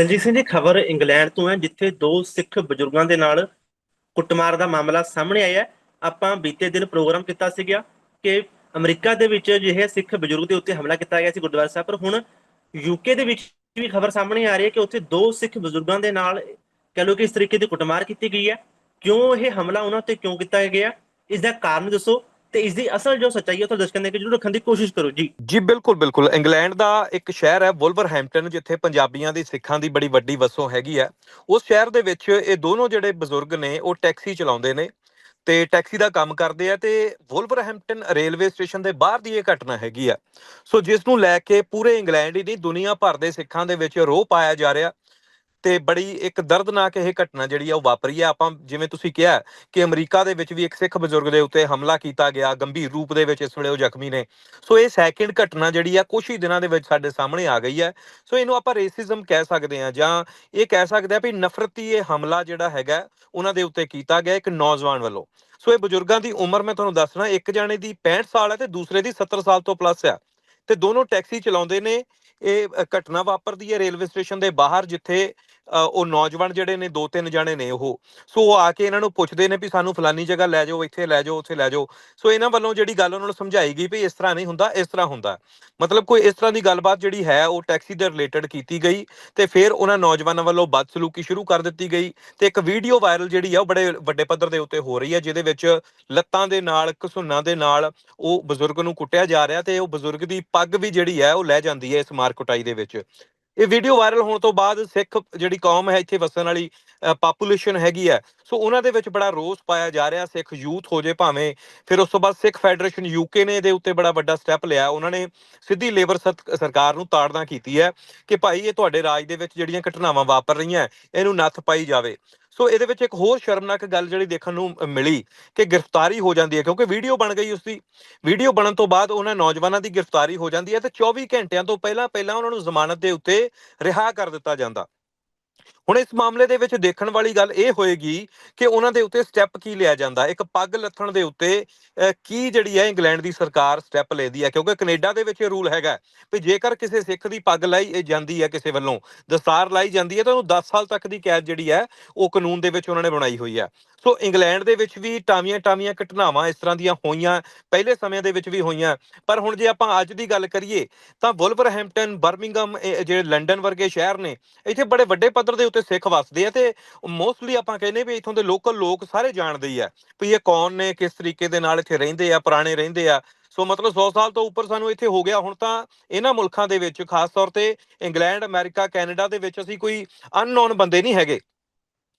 ਦਲਜੀਤ ਸਿੰਘ ਜੀ, ਖਬਰ ਇੰਗਲੈਂਡ ਤੋਂ ਹੈ, ਜਿੱਥੇ ਦੋ ਸਿੱਖ ਬਜ਼ੁਰਗਾਂ ਦੇ ਨਾਲ ਕੁੱਟਮਾਰ ਦਾ ਮਾਮਲਾ ਸਾਹਮਣੇ ਆਇਆ ਆਪਾਂ ਬੀਤੇ ਦਿਨ ਪ੍ਰੋਗਰਾਮ ਕੀਤਾ ਸੀਗਾ ਕਿ ਅਮਰੀਕਾ ਦੇ ਵਿੱਚ ਜਿਹੇ ਸਿੱਖ ਬਜ਼ੁਰਗ ਦੇ ਉੱਤੇ ਹਮਲਾ ਕੀਤਾ ਗਿਆ ਸੀ ਗੁਰਦੁਆਰਾ ਸਾਹਿਬ, ਪਰ ਹੁਣ ਯੂਕੇ ਦੇ ਵਿੱਚ ਵੀ ਖਬਰ ਸਾਹਮਣੇ ਆ ਰਹੀ ਹੈ ਕਿ ਉੱਥੇ ਦੋ ਸਿੱਖ ਬਜ਼ੁਰਗਾਂ ਦੇ ਨਾਲ ਕਹ ਲਓ ਕਿ ਇਸ ਤਰੀਕੇ ਦੀ ਕੁੱਟਮਾਰ ਕੀਤੀ ਗਈ ਹੈ। ਕਿਉਂ ਇਹ ਹਮਲਾ ਉਹਨਾਂ ਤੇ ਕਿਉਂ ਕੀਤਾ ਗਿਆ? ਇਸ ਦਾ ਕਾਰਨ ਦੱਸੋ। ਤੇ ਇਸ ਦੀ ਅਸਲ ਜੋ ਸੱਚਾਈ ਹੈ, ਉਹ ਤੁਹਾਨੂੰ ਦਰਸ਼ਕਾਂ ਦੇ ਜ਼ਰੂਰ ਰੱਖਣ ਦੀ ਕੋਸ਼ਿਸ਼ ਕਰੋ, ਜੀ। ਜੀ, ਬਿਲਕੁਲ ਬਿਲਕੁਲ। ਇੰਗਲੈਂਡ ਦਾ ਇੱਕ ਸ਼ਹਿਰ ਹੈ, ਵੁਲਵਰਹੈਂਪਟਨ, ਜਿੱਥੇ ਪੰਜਾਬੀਆਂ ਦੀ, ਸਿੱਖਾਂ ਦੀ ਬੜੀ ਵੱਡੀ ਵਸੋਂ ਹੈਗੀ ਹੈ। ਉਸ ਸ਼ਹਿਰ ਦੇ ਵਿੱਚ ਇਹ ਦੋਨੋਂ ਜਿਹੜੇ ਬਜ਼ੁਰਗ ਨੇ, ਉਹ ਟੈਕਸੀ ਚਲਾਉਂਦੇ ਨੇ ਤੇ ਟੈਕਸੀ ਦਾ ਕੰਮ ਕਰਦੇ ਆ ਤੇ ਵੁਲਵਰਹੈਂਪਟਨ ਰੇਲਵੇ ਸਟੇਸ਼ਨ ਦੇ ਬਾਹਰ ਦੀ ਇਹ ਘਟਨਾ ਹੈਗੀ ਆ। ਸੋ ਜਿਸ ਨੂੰ ਲੈ ਕੇ ਪੂਰੇ ਇੰਗਲੈਂਡ ਹੀ ਨਹੀਂ, ਦੁਨੀਆ ਭਰ ਦੇ ਸਿੱਖਾਂ ਦੇ ਵਿੱਚ ਰੋਹ ਪਾਇਆ ਜਾ ਰਿਹਾ। ਤੇ ਬੜੀ ਇੱਕ ਦਰਦਨਾਕ ਇਹ ਘਟਨਾ ਜਿਹੜੀ ਆ ਉਹ ਵਾਪਰੀ ਆ। ਆਪਾਂ ਜਿਵੇਂ ਤੁਸੀਂ ਕਿਹਾ ਕਿ ਅਮਰੀਕਾ ਦੇ ਵਿੱਚ ਵੀ ਇੱਕ ਸਿੱਖ ਬਜ਼ੁਰਗ ਦੇ ਉੱਤੇ ਹਮਲਾ ਕੀਤਾ ਗਿਆ, ਗੰਭੀਰ ਰੂਪ ਦੇ ਵਿੱਚ ਇਸ ਵੇਲੇ ਉਹ ਜ਼ਖਮੀ ਨੇ। ਸੋ ਇਹ ਸੈਕਿੰਡ ਘਟਨਾ ਜਿਹੜੀ ਆ ਕੁਝ ਹੀ ਦਿਨਾਂ ਦੇ ਵਿੱਚ ਸਾਡੇ ਸਾਹਮਣੇ ਆ ਗਈ ਹੈ ਸੋ ਇਹਨੂੰ ਆਪਾਂ ਰੇਸਿਜ਼ਮ ਕਹਿ ਸਕਦੇ ਆ ਜਾਂ ਇਹ ਕਹਿ ਸਕਦੇ ਆ ਵੀ ਨਫ਼ਰਤੀ ਇਹ ਹਮਲਾ ਜਿਹੜਾ ਹੈਗਾ ਉਹਨਾਂ ਦੇ ਉੱਤੇ ਕੀਤਾ ਗਿਆ ਇੱਕ ਨੌਜਵਾਨ ਵੱਲੋਂ। ਸੋ ਇਹ ਬਜ਼ੁਰਗਾਂ ਦੀ ਉਮਰ ਮੈਂ ਤੁਹਾਨੂੰ ਦੱਸਣਾ ਇੱਕ ਜਾਣੇ ਦੀ 65 ਸਾਲ ਹੈ ਤੇ ਦੂਸਰੇ ਦੀ 70 ਸਾਲ ਤੋਂ ਪਲੱਸ ਆ। ਤੇ ਦੋਨੋਂ ਟੈਕਸੀ ਚਲਾਉਂਦੇ ਨੇ ਇਹ ਘਟਨਾ ਵਾਪਰਦੀ ਹੈ ਰੇਲਵੇ ਸਟੇਸ਼ਨ ਦੇ ਬਾਹਰ ਜਿੱਥੇ ਉਹ ਨੌਜਵਾਨ ਜਿਹੜੇ ਨੇ, ਦੋ ਤਿੰਨ ਜਾਣੇ ਨੇ ਉਹ। ਸੋ ਉਹ ਆ ਕੇ ਇਹਨਾਂ ਨੂੰ ਪੁੱਛਦੇ ਨੇ ਵੀ ਸਾਨੂੰ ਫਲਾਨੀ ਜਗ੍ਹਾ ਲੈ ਜਾਓ, ਇੱਥੇ ਲੈ ਜਾਓ, ਉੱਥੇ ਲੈ ਜਾਓ। ਸੋ ਇਹਨਾਂ ਵੱਲੋਂ ਜਿਹੜੀ ਗੱਲ ਉਹਨਾਂ ਨੂੰ ਸਮਝਾਈ ਗਈ ਵੀ ਇਸ ਤਰ੍ਹਾਂ ਨਹੀਂ ਹੁੰਦਾ, ਇਸ ਤਰ੍ਹਾਂ ਹੁੰਦਾ। ਮਤਲਬ ਕੋਈ ਇਸ ਤਰ੍ਹਾਂ ਦੀ ਗੱਲਬਾਤ ਜਿਹੜੀ ਹੈ, ਉਹ ਟੈਕਸੀ ਦੇ ਰਿਲੇਟਡ ਕੀਤੀ ਗਈ ਤੇ ਫਿਰ ਉਹਨਾਂ ਨੌਜਵਾਨਾਂ ਵੱਲੋਂ ਬਦਸਲੂਕੀ ਸ਼ੁਰੂ ਕਰ ਦਿੱਤੀ ਗਈ ਤੇ ਇੱਕ ਵੀਡੀਓ ਵਾਇਰਲ ਜਿਹੜੀ ਆ, ਉਹ ਬੜੇ ਵੱਡੇ ਪੱਧਰ ਦੇ ਉੱਤੇ ਹੋ ਰਹੀ ਹੈ ਜਿਹਦੇ ਵਿੱਚ ਲੱਤਾਂ ਦੇ ਨਾਲ ਘਸੁੰਨਾਂ ਦੇ ਨਾਲ ਉਹ ਬਜ਼ੁਰਗ ਨੂੰ ਕੁੱਟਿਆ ਜਾ ਰਿਹਾ ਤੇ ਉਹ ਬਜ਼ੁਰਗ ਦੀ ਪੱਗ ਵੀ ਜਿਹੜੀ ਹੈ, ਉਹ ਲੈ ਜਾਂਦੀ ਹੈ ਇਸ ਮਾਰ ਕੁਟਾਈ ਦੇ ਵਿੱਚ। ਇਹ ਵੀਡੀਓ ਵਾਇਰਲ ਹੋਣ ਤੋਂ ਬਾਅਦ ਸਿੱਖ ਜਿਹੜੀ ਕੌਮ ਹੈ ਇੱਥੇ ਵਸਣ ਵਾਲੀ ਪਾਪੂਲੇਸ਼ਨ ਹੈਗੀ ਹੈ। ਸੋ ਉਹਨਾਂ ਦੇ ਵਿੱਚ ਬੜਾ ਰੋਸ ਪਾਇਆ ਜਾ ਰਿਹਾ ਸਿੱਖ ਯੂਥ ਹੋ ਜੇ ਭਾਵੇਂ, ਫਿਰ ਉਸ ਤੋਂ ਬਾਅਦ ਸਿੱਖ ਫੈਡਰੇਸ਼ਨ ਯੂਕੇ ਨੇ ਇਹਦੇ ਉੱਤੇ ਬੜਾ ਵੱਡਾ ਸਟੈਪ ਲਿਆ। ਉਹਨਾਂ ਨੇ ਸਿੱਧੀ ਲੇਬਰ ਸਰਕਾਰ ਨੂੰ ਤਾੜਨਾ ਕੀਤੀ ਹੈ ਕਿ ਭਾਈ ਇਹ ਤੁਹਾਡੇ ਰਾਜ ਦੇ ਵਿੱਚ ਜਿਹੜੀਆਂ ਘਟਨਾਵਾਂ ਵਾਪਰ ਰਹੀਆਂ, ਇਹਨੂੰ ਨੱਥ ਪਾਈ ਜਾਵੇ। ਸੋ ਇਹਦੇ ਵਿੱਚ ਇੱਕ ਹੋਰ ਸ਼ਰਮਨਾਕ ਗੱਲ ਜਿਹੜੀ ਦੇਖਣ ਨੂੰ ਮਿਲੀ ਕਿ ਗ੍ਰਿਫਤਾਰੀ ਹੋ ਜਾਂਦੀ ਹੈ, ਕਿਉਂਕਿ ਵੀਡੀਓ ਬਣ ਗਈ ਉਸ ਦੀ ਵੀਡੀਓ ਬਣਨ ਤੋਂ ਬਾਅਦ ਉਹਨਾਂ ਨੌਜਵਾਨਾਂ ਦੀ ਗ੍ਰਿਫਤਾਰੀ ਹੋ ਜਾਂਦੀ ਹੈ ਤੇ 24 ਘੰਟਿਆਂ ਤੋਂ ਪਹਿਲਾਂ ਪਹਿਲਾਂ ਉਹਨਾਂ ਨੂੰ ਜ਼ਮਾਨਤ ਦੇ ਉੱਤੇ ਰਿਹਾ ਕਰ ਦਿੱਤਾ ਜਾਂਦਾ। ਹੁਣ ਇਸ ਮਾਮਲੇ ਦੇ ਵਿੱਚ ਦੇਖਣ ਵਾਲੀ ਗੱਲ ਇਹ ਹੋਏਗੀ ਕਿ ਉਹਨਾਂ ਦੇ ਉੱਤੇ ਸਟੈਪ ਕੀ ਲਿਆ ਜਾਂਦਾ। ਇੱਕ ਪੱਗ ਲੱਥਣ ਦੇ ਉੱਤੇ ਕੀ ਜਿਹੜੀ ਹੈ ਇੰਗਲੈਂਡ ਦੀ ਸਰਕਾਰ ਸਟੈਪ ਲੈਦੀ ਹੈ? ਕਿਉਂਕਿ ਕੈਨੇਡਾ ਦੇ ਵਿੱਚ ਇਹ ਰੂਲ ਹੈਗਾ ਵੀ ਜੇਕਰ ਕਿਸੇ ਸਿੱਖ ਦੀ ਪੱਗ ਲਾਈ ਜਾਂਦੀ ਹੈ ਕਿਸੇ ਵੱਲੋਂ, ਦਸਤਾਰ ਲਾਈ ਜਾਂਦੀ ਹੈ, ਤਾਂ ਉਹਨੂੰ 10 ਸਾਲ ਤੱਕ ਦੀ ਕੈਦ ਜਿਹੜੀ ਹੈ, ਉਹ ਕਾਨੂੰਨ ਦੇ ਵਿੱਚ ਉਹਨਾਂ ਨੇ ਬਣਾਈ ਹੋਈ ਹੈ। ਸੋ ਇੰਗਲੈਂਡ ਦੇ ਵਿੱਚ ਵੀ ਟਾਵੀਆਂ ਟਾਵੀਆਂ ਘਟਨਾਵਾਂ ਇਸ ਤਰ੍ਹਾਂ ਦੀਆਂ ਹੋਈਆਂ, ਪਹਿਲੇ ਸਮੇਂ ਦੇ ਵਿੱਚ ਵੀ ਹੋਈਆਂ। ਪਰ ਹੁਣ ਜੇ ਆਪਾਂ ਅੱਜ ਦੀ ਗੱਲ ਕਰੀਏ, ਤਾਂ ਵੁਲਵਰਹੈਂਪਟਨ ਬਰਮਿੰਗਮ ਇਹ ਜਿਹੜੇ ਲੰਡਨ ਵਰਗੇ ਸ਼ਹਿਰ ਨੇ, ਇੱਥੇ ਬੜੇ ਵੱਡੇ ਪੱਧਰ ਦੇ ਉੱਤੇ ਸਿੱਖ ਵਸਦੇ ਆ ਤੇ ਮੋਸਟਲੀ ਆਪਾਂ ਕਹਿੰਦੇ ਵੀ ਇੱਥੋਂ ਦੇ ਲੋਕਲ ਲੋਕ ਸਾਰੇ ਜਾਣਦੇ ਹੀ ਆ ਵੀ ਇਹ ਕੌਣ ਨੇ, ਕਿਸ ਤਰੀਕੇ ਦੇ ਨਾਲ ਇੱਥੇ ਰਹਿੰਦੇ ਆ, ਪੁਰਾਣੇ ਰਹਿੰਦੇ ਆ। ਸੋ ਮਤਲਬ 100 ਸਾਲ ਤੋਂ ਉੱਪਰ ਸਾਨੂੰ ਇੱਥੇ ਹੋ ਗਿਆ। ਹੁਣ ਤਾਂ ਇਹਨਾਂ ਮੁਲਕਾਂ ਦੇ ਵਿੱਚ ਖਾਸ ਤੌਰ ਤੇ ਇੰਗਲੈਂਡ, ਅਮਰੀਕਾ, ਕੈਨੇਡਾ ਦੇ ਵਿੱਚ ਅਸੀਂ ਕੋਈ ਅਨਨੋਨ ਬੰਦੇ ਨਹੀਂ ਹੈਗੇ।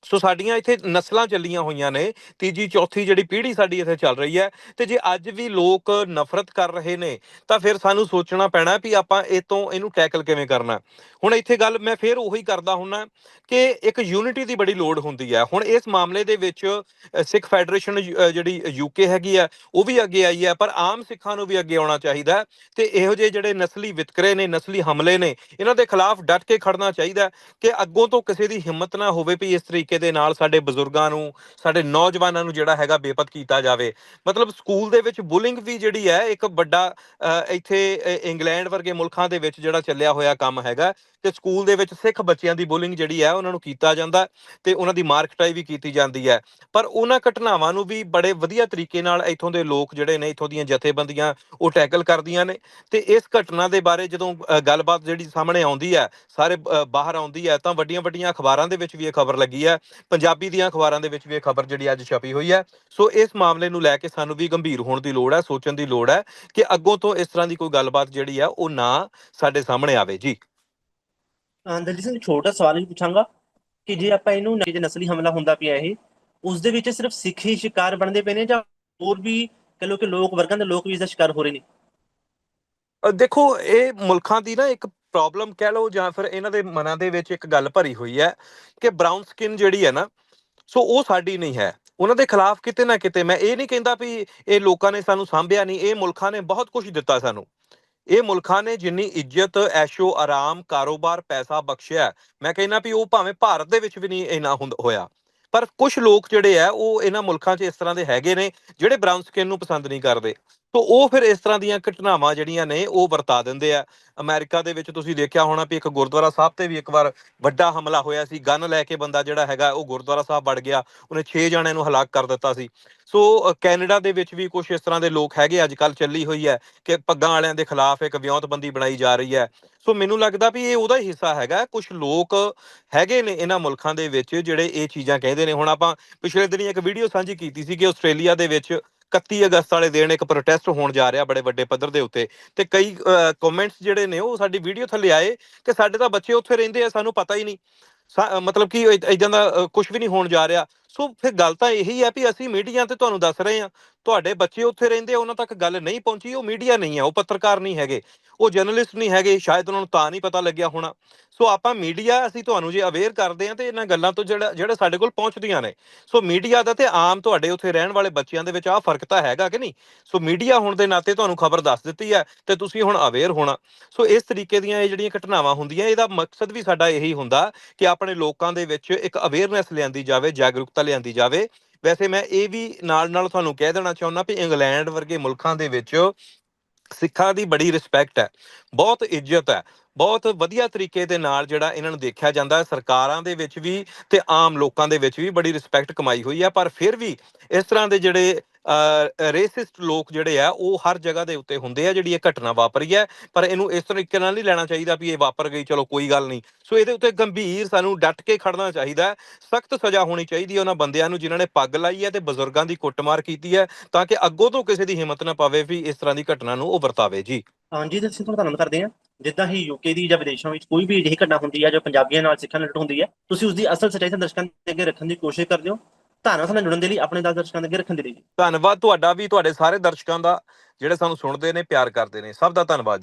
ਸੋ ਸਾਡੀਆਂ ਇੱਥੇ ਨਸਲਾਂ ਚੱਲੀਆਂ ਹੋਈਆਂ ਨੇ। ਤੀਜੀ ਚੌਥੀ ਜਿਹੜੀ ਪੀੜ੍ਹੀ ਸਾਡੀ ਇੱਥੇ ਚੱਲ ਰਹੀ ਹੈ। ਤੇ ਜੇ ਅੱਜ ਵੀ ਲੋਕ ਨਫ਼ਰਤ ਕਰ ਰਹੇ ਨੇ ਤਾਂ ਫਿਰ ਸਾਨੂੰ ਸੋਚਣਾ ਪੈਣਾ ਵੀ ਆਪਾਂ ਇਹ ਤੋਂ ਇਹਨੂੰ ਟੈਕਲ ਕਿਵੇਂ ਕਰਨਾ। ਹੁਣ ਇੱਥੇ ਗੱਲ ਮੈਂ ਫਿਰ ਉਹੀ ਕਰਦਾ ਹੁੰਨਾ ਕਿ ਇੱਕ ਯੂਨਿਟੀ ਦੀ ਬੜੀ ਲੋੜ ਹੁੰਦੀ ਹੈ। ਹੁਣ ਇਸ ਮਾਮਲੇ ਦੇ ਵਿੱਚ ਸਿੱਖ ਫੈਡਰੇਸ਼ਨ ਯੂ- ਅ, ਜਿਹੜੀ ਯੂਕੇ ਹੈਗੀ ਆ ਉਹ ਵੀ ਅੱਗੇ ਆਈ ਹੈ। ਪਰ ਆਮ ਸਿੱਖਾਂ ਨੂੰ ਵੀ ਅੱਗੇ ਆਉਣਾ ਚਾਹੀਦਾ ਹੈ। ਤੇ ਇਹੋ ਜਿਹੇ ਜਿਹੜੇ ਨਸਲੀ ਵਿਤਕਰੇ ਨੇ ਨਸਲੀ ਹਮਲੇ ਨੇ ਇਹਨਾਂ ਦੇ ਖਿਲਾਫ ਡਟ ਕੇ ਖੜਨਾ ਚਾਹੀਦਾ ਕਿ ਅੱਗੋਂ ਤੋਂ ਕਿਸੇ ਦੀ ਹਿੰਮਤ ਨਾ ਹੋਵੇ ਵੀ ਇਸ ਤਰੀਕੇ ਦੇ ਨਾਲ ਸਾਡੇ ਬਜ਼ੁਰਗਾਂ ਨੂੰ ਸਾਡੇ ਨੌਜਵਾਨਾਂ ਨੂੰ ਜਿਹੜਾ ਹੈਗਾ ਬੇਪਤ ਕੀਤਾ ਜਾਵੇ। ਮਤਲਬ ਸਕੂਲ ਦੇ ਵਿੱਚ ਬੁਲਿੰਗ ਵੀ ਜਿਹੜੀ ਹੈ ਇੱਕ ਵੱਡਾ ਇੱਥੇ ਇੰਗਲੈਂਡ ਵਰਗੇ ਮੁਲਕਾਂ ਦੇ ਵਿੱਚ ਜਿਹੜਾ ਚੱਲਿਆ ਹੋਇਆ ਕੰਮ ਹੈਗਾ ਕਿ ਸਕੂਲ ਦੇ ਵਿੱਚ ਸਿੱਖ ਬੱਚਿਆਂ ਦੀ ਬੁਲਿੰਗ ਜਿਹੜੀ ਹੈ ਉਹਨਾਂ ਨੂੰ ਕੀਤਾ ਜਾਂਦਾ ਤੇ ਉਹਨਾਂ ਦੀ ਮਾਰਕਟਾਈ ਵੀ ਕੀਤੀ ਜਾਂਦੀ ਹੈ। ਪਰ ਉਹਨਾਂ ਘਟਨਾਵਾਂ ਨੂੰ ਵੀ ਬੜੇ ਵਧੀਆ ਤਰੀਕੇ ਨਾਲ ਇੱਥੋਂ ਦੇ ਲੋਕ ਜਿਹੜੇ ਨੇ ਇੱਥੋਂ ਦੀਆਂ ਜਥੇਬੰਦੀਆਂ ਉਹ ਟੈਕਲ ਕਰਦੀਆਂ ਨੇ ਤੇ ਇਸ ਘਟਨਾ ਦੇ ਬਾਰੇ ਜਦੋਂ ਗੱਲਬਾਤ ਜਿਹੜੀ ਸਾਹਮਣੇ ਆਉਂਦੀ ਹੈ ਸਾਰੇ ਅ, ਬਾਹਰ ਆਉਂਦੀ ਹੈ ਤਾਂ ਵੱਡੀਆਂ ਵੱਡੀਆਂ ਅਖਬਾਰਾਂ ਦੇ ਵਿੱਚ ਵੀ ਇਹ ਖਬਰ ਲੱਗੀ ਹੈ ਪੰਜਾਬੀ ਦੀਆਂ ਅਖਬਾਰਾਂ ਦੇ ਵਿੱਚ ਵੀ ਇਹ ਖਬਰ ਜਿਹੜੀ ਅੱਜ ਛਪੀ ਹੋਈ ਹੈ। ਸੋ ਇਸ ਮਾਮਲੇ ਨੂੰ ਲੈ ਕੇ ਸਾਨੂੰ ਵੀ ਗੰਭੀਰ ਹੋਣ ਦੀ ਲੋੜ ਹੈ ਸੋਚਣ ਦੀ ਲੋੜ ਹੈ ਕਿ ਅੱਗੋਂ ਤੋਂ ਇਸ ਤਰ੍ਹਾਂ ਦੀ ਕੋਈ ਗੱਲਬਾਤ ਜਿਹੜੀ ਆ ਉਹ ਨਾ ਸਾਡੇ ਸਾਹਮਣੇ ਆਵੇ। ਜੀ। ਦਲਜੀਤ ਸਿੰਘ ਛੋਟਾ ਸਵਾਲ ਹੀ ਪੁੱਛਾਂਗਾ ਕਿ ਜੇ ਆਪਾਂ ਇਹਨੂੰ ਜੇ ਨਸਲੀ ਹਮਲਾ ਹੁੰਦਾ ਪਿਆ ਇਹ ਉਸ ਦੇ ਵਿੱਚ ਸਿਰਫ ਸਿੱਖ ਹੀ ਸ਼ਿਕਾਰ ਬਣਦੇ ਪਏ ਨੇ ਜਾਂ ਹੋਰ ਵੀ ਕਹ ਲਓ ਕਿ ਲੋਕ ਵਰਗਾਂ ਦੇ ਲੋਕ ਵੀ ਇਸ ਦਾ ਸ਼ਿਕਾਰ ਹੋ ਰਹੇ ਨੇ? ਦੇਖੋ ਇਹ ਮੁਲਕਾਂ ਦੀ ਨਾ ਇੱਕ ਪ੍ਰੋਬਲਮ ਕਹਿ ਲਓ ਜਾਂ ਫਿਰ ਇਹਨਾਂ ਦੇ ਮਨਾਂ ਦੇ ਵਿੱਚ ਇੱਕ ਗੱਲ ਭਰੀ ਹੋਈ ਹੈ ਕਿ ਬ੍ਰਾਊਨ ਸਕਿਨ ਜਿਹੜੀ ਹੈ ਨਾ, ਸੋ ਉਹ ਸਾਡੀ ਨਹੀਂ ਹੈ। ਉਹਨਾਂ ਦੇ ਖਿਲਾਫ ਕਿਤੇ ਨਾ ਕਿਤੇ ਮੈਂ ਇਹ ਨਹੀਂ ਕਹਿੰਦਾ ਵੀ ਇਹ ਲੋਕਾਂ ਨੇ ਸਾਨੂੰ ਸਾਂਭਿਆ ਨਹੀਂ, ਇਹ ਮੁਲਕਾਂ ਨੇ ਬਹੁਤ ਕੁਝ ਦਿੱਤਾ ਸਾਨੂੰ। ਇਹ ਮੁਲਕਾਂ ਨੇ ਜਿੰਨੀ ਇੱਜ਼ਤ, ਐਸ਼ੋ, ਆਰਾਮ, ਕਾਰੋਬਾਰ, ਪੈਸਾ ਬਖਸ਼ਿਆ, ਮੈਂ ਕਹਿੰਦਾ ਵੀ ਉਹ ਭਾਵੇਂ ਭਾਰਤ ਦੇ ਵਿੱਚ ਵੀ ਨਹੀਂ ਇੰਨਾ ਹੁੰਦਾ, ਹੋਇਆ। ਪਰ ਕੁਝ ਲੋਕ ਜਿਹੜੇ ਆ ਉਹ ਇਹਨਾਂ ਮੁਲਕਾਂ 'ਚ ਇਸ ਤਰ੍ਹਾਂ ਦੇ ਹੈਗੇ ਨੇ, ਜਿਹੜੇ ਬ੍ਰਾਊਨ ਸਕਿਨ ਨੂੰ ਪਸੰਦ ਨਹੀਂ ਕਰਦੇ। ਤੋ ਉਹ ਫਿਰ ਇਸ ਤਰ੍ਹਾਂ ਦੀਆਂ ਘਟਨਾਵਾਂ ਜਿਹੜੀਆਂ ਨੇ, ਉਹ ਵਰਤਾ ਦਿੰਦੇ ਆ। ਅਮਰੀਕਾ ਦੇ ਵਿੱਚ ਤੁਸੀਂ ਦੇਖਿਆ ਹੋਣਾ ਵੀ ਇੱਕ ਗੁਰਦੁਆਰਾ ਸਾਹਿਬ ਤੇ ਵੀ ਇੱਕ ਵਾਰ ਵੱਡਾ ਹਮਲਾ ਹੋਇਆ ਸੀ। ਗਨ ਲੈ ਕੇ ਬੰਦਾ ਜਿਹੜਾ ਹੈਗਾ, ਉਹ ਗੁਰਦੁਆਰਾ ਸਾਹਿਬ ਵੜ ਗਿਆ। ਉਹਨੇ 6 ਜਣਿਆਂ ਨੂੰ ਹਲਾਕ ਕਰ ਦਿੱਤਾ ਸੀ। ਸੋ ਕੈਨੇਡਾ ਦੇ ਵਿੱਚ ਵੀ ਕੁਝ ਇਸ ਤਰ੍ਹਾਂ ਦੇ ਲੋਕ ਹੈਗੇ ਅੱਜ ਕੱਲ ਚੱਲੀ ਹੋਈ ਹੈ ਕਿ ਪੱਗਾਂ ਵਾਲਿਆਂ ਦੇ ਖਿਲਾਫ ਇੱਕ ਵਿਉਂਤਬੰਦੀ ਬਣਾਈ ਜਾ ਰਹੀ ਹੈ। ਸੋ, ਮੈਨੂੰ ਲੱਗਦਾ ਵੀ ਇਹ ਉਹਦਾ ਹੀ ਹਿੱਸਾ ਹੈਗਾ। ਕੁਝ ਲੋਕ ਹੈਗੇ ਨੇ ਇਹਨਾਂ ਮੁਲਕਾਂ ਦੇ ਵਿੱਚ ਜਿਹੜੇ ਇਹ ਚੀਜ਼ਾਂ ਕਹਿੰਦੇ ਨੇ। ਹੁਣ ਆਪਾਂ ਪਿਛਲੇ ਦਿਨੀ ਇੱਕ ਵੀਡੀਓ ਸਾਂਝੀ ਕੀਤੀ ਸੀ ਕਿ ਆਸਟ੍ਰੇਲੀਆ ਦੇ ਵਿੱਚ 31 ਅਗਸਤ ਵਾਲੇ ਦਿਨ ਇੱਕ ਪ੍ਰੋਟੈਸਟ ਹੋਣ ਜਾ ਰਿਹਾ ਬੜੇ ਵੱਡੇ ਪੱਧਰ ਦੇ ਉੱਤੇ ਤੇ ਕਈ ਕਮੈਂਟਸ ਜਿਹੜੇ ਨੇ ਉਹ ਸਾਡੀ ਵੀਡੀਓ ਥੱਲੇ ਆਏ ਕਿ ਸਾਡੇ ਤਾਂ ਬੱਚੇ ਉੱਥੇ ਰਹਿੰਦੇ ਆ ਸਾਨੂੰ ਪਤਾ ਹੀ ਨਹੀਂ। ਮਤਲਬ ਕਿ ਇਦਾਂ ਦਾ ਕੁਝ ਵੀ ਨਹੀਂ ਹੋਣ ਜਾ ਰਿਹਾ। ਸੋ ਫਿਰ ਗੱਲ ਤਾਂ ਇਹੀ ਹੈ ਵੀ ਅਸੀਂ ਮੀਡੀਆ ਤੇ ਤੁਹਾਨੂੰ ਦੱਸ ਰਹੇ ਹਾਂ, ਤੁਹਾਡੇ ਬੱਚੇ ਉੱਥੇ ਰਹਿੰਦੇ ਉਹਨਾਂ ਤੱਕ ਗੱਲ ਨਹੀਂ ਪਹੁੰਚੀ, ਉਹ ਮੀਡੀਆ ਨਹੀਂ ਹੈ ਉਹ ਪੱਤਰਕਾਰ ਨਹੀਂ ਹੈਗੇ, ਉਹ ਜਰਨਲਿਸਟ ਨਹੀਂ ਹੈਗੇ, ਸ਼ਾਇਦ ਉਹਨਾਂ ਨੂੰ ਤਾਂ ਨਹੀਂ ਪਤਾ ਲੱਗਿਆ ਹੋਣਾ। ਸੋ ਆਪਾਂ ਮੀਡੀਆ ਅਸੀਂ ਤੁਹਾਨੂੰ ਜੇ ਅਵੇਅਰ ਕਰਦੇ ਹਾਂ ਤੇ ਇਹਨਾਂ ਗੱਲਾਂ ਤੋਂ ਜਿਹੜਾ, ਜਿਹੜੇ ਸਾਡੇ ਕੋਲ ਪਹੁੰਚਦੀਆਂ ਨੇ, ਸੋ ਮੀਡੀਆ ਦਾ ਤੇ ਆਮ ਤੁਹਾਡੇ ਉੱਥੇ ਰਹਿਣ ਵਾਲੇ ਬੱਚਿਆਂ ਦੇ ਵਿੱਚ ਆਹ ਫ਼ਰਕ ਤਾਂ ਹੈਗਾ ਕਿ ਨਹੀਂ? ਸੋ ਮੀਡੀਆ ਹੁਣ ਦੇ ਨਾਤੇ ਤੁਹਾਨੂੰ ਖਬਰ ਦੱਸ ਦਿੱਤੀ ਹੈ ਤੇ ਤੁਸੀਂ ਹੁਣ ਅਵੇਅਰ ਹੋਣਾ। ਸੋ ਇਸ ਤਰੀਕੇ ਦੀਆਂ ਇਹ ਜਿਹੜੀਆਂ ਘਟਨਾਵਾਂ ਹੁੰਦੀਆਂ, ਇਹਦਾ ਮਕਸਦ ਵੀ ਸਾਡਾ ਇਹੀ ਹੁੰਦਾ ਕਿ ਆਪਣੇ ਲੋਕਾਂ ਦੇ ਵਿੱਚ ਇੱਕ ਅਵੇਅਰਨੈਸ ਲਿਆਂਦੀ ਜਾਵੇ, ਜਾਗਰੂਕਤਾ ਲਿਆਂਦੀ ਜਾਵੇ। ਵੈਸੇ ਮੈਂ ਇਹ ਵੀ ਨਾਲ ਨਾਲ ਤੁਹਾਨੂੰ ਕਹਿ ਦੇਣਾ ਚਾਹੁੰਦਾ ਵੀ ਇੰਗਲੈਂਡ ਵਰਗੇ ਮੁਲਕਾਂ ਦੇ ਵਿੱਚ ਸਿੱਖਾਂ ਦੀ ਬੜੀ ਰਿਸਪੈਕਟ ਹੈ, ਬਹੁਤ ਇੱਜ਼ਤ ਹੈ, ਬਹੁਤ ਵਧੀਆ ਤਰੀਕੇ ਦੇ ਨਾਲ ਜਿਹੜਾ ਇਹਨਾਂ ਨੂੰ ਦੇਖਿਆ ਜਾਂਦਾ ਹੈ, ਸਰਕਾਰਾਂ ਦੇ ਵਿੱਚ ਵੀ ਤੇ ਆਮ ਲੋਕਾਂ ਦੇ ਵਿੱਚ ਵੀ ਬੜੀ ਰਿਸਪੈਕਟ ਕਮਾਈ ਹੋਈ ਹੈ, ਪਰ ਫਿਰ ਵੀ ਇਸ ਤਰ੍ਹਾਂ ਦੇ ਜਿਹੜੇ ਰੇਸਿਸਟ ਲੋਕ ਜਿਹੜੇ ਆ, ਉਹ ਹਰ ਜਗ੍ਹਾ ਦੇ ਉੱਤੇ ਹੁੰਦੇ ਆ, ਜਿਹੜੀ ਇਹ ਘਟਨਾ ਵਾਪਰੀ ਹੈ। ਪਰ ਇਹਨੂੰ ਇਸ ਤਰੀਕੇ ਨਾਲ ਨਹੀਂ ਲੈਣਾ ਚਾਹੀਦਾ ਵੀ ਇਹ ਵਾਪਰ ਗਈ, ਚਲੋ ਕੋਈ ਗੱਲ ਨਹੀਂ। ਸੋ ਇਹਦੇ ਉੱਤੇ ਗੰਭੀਰ ਸਾਨੂੰ ਡਟ ਕੇ ਖੜਨਾ ਚਾਹੀਦਾ ਸਖਤ ਸਜ਼ਾ ਹੋਣੀ ਚਾਹੀਦੀ ਹੈ ਉਹਨਾਂ ਬੰਦਿਆਂ ਨੂੰ, ਜਿਨ੍ਹਾਂ ਨੇ ਪੱਗ ਲਾਈ ਹੈ ਤੇ ਬਜ਼ੁਰਗਾਂ ਦੀ ਕੁੱਟਮਾਰ ਕੀਤੀ ਹੈ, ਤਾਂ ਕਿ ਅੱਗੋਂ ਤੋਂ ਕਿਸੇ ਦੀ ਹਿੰਮਤ ਨਾ ਪਵੇ ਵੀ ਇਸ ਤਰ੍ਹਾਂ ਦੀ ਘਟਨਾ ਨੂੰ ਉਹ ਵਰਤਾਵੇ। ਜੀ। ਹਾਂਜੀ, ਤੇ ਅਸੀਂ ਤੁਹਾਨੂੰ ਧੰਨਵਾਦ ਕਰਦੇ ਹਾਂ। ਜਿੱਦਾਂ ਹੀ ਯੂਕੇ ਦੀ ਜਾਂ ਵਿਦੇਸ਼ਾਂ ਵਿੱਚ ਕੋਈ ਵੀ ਅਜਿਹੀ ਘਟਨਾ ਹੁੰਦੀ ਹੈ, ਜੋ ਪੰਜਾਬੀਆਂ ਨਾਲ ਸਿੱਖਾਂ ਨਾਲ ਲੁੱਟ ਹੁੰਦੀ ਹੈ, ਤੁਸੀਂ ਉਸ ਦੀ ਅਸਲ ਸੱਚਾਈ ਦਰਸ਼ਕਾਂ ਦੇ ਅੱਗੇ ਰੱਖਣ ਦੀ ਕੋਸ਼ਿਸ਼ ਕਰਦੇ ਹੋ। ਧੰਨਵਾਦ ਨਾਲ ਜੁੜਨ ਦੇ ਲਈ, ਆਪਣੇ ਦਸ ਦਰਸ਼ਕਾਂ ਦੇ ਅੱਗੇ ਰੱਖਣ ਦੇ ਲਈ ਧੰਨਵਾਦ ਤੁਹਾਡਾ ਵੀ, ਤੁਹਾਡੇ ਸਾਰੇ ਦਰਸ਼ਕਾਂ ਦਾ, ਜਿਹੜੇ ਸਾਨੂੰ ਸੁਣਦੇ ਨੇ, ਪਿਆਰ ਕਰਦੇ ਨੇ। ਸਭ ਦਾ ਧੰਨਵਾਦ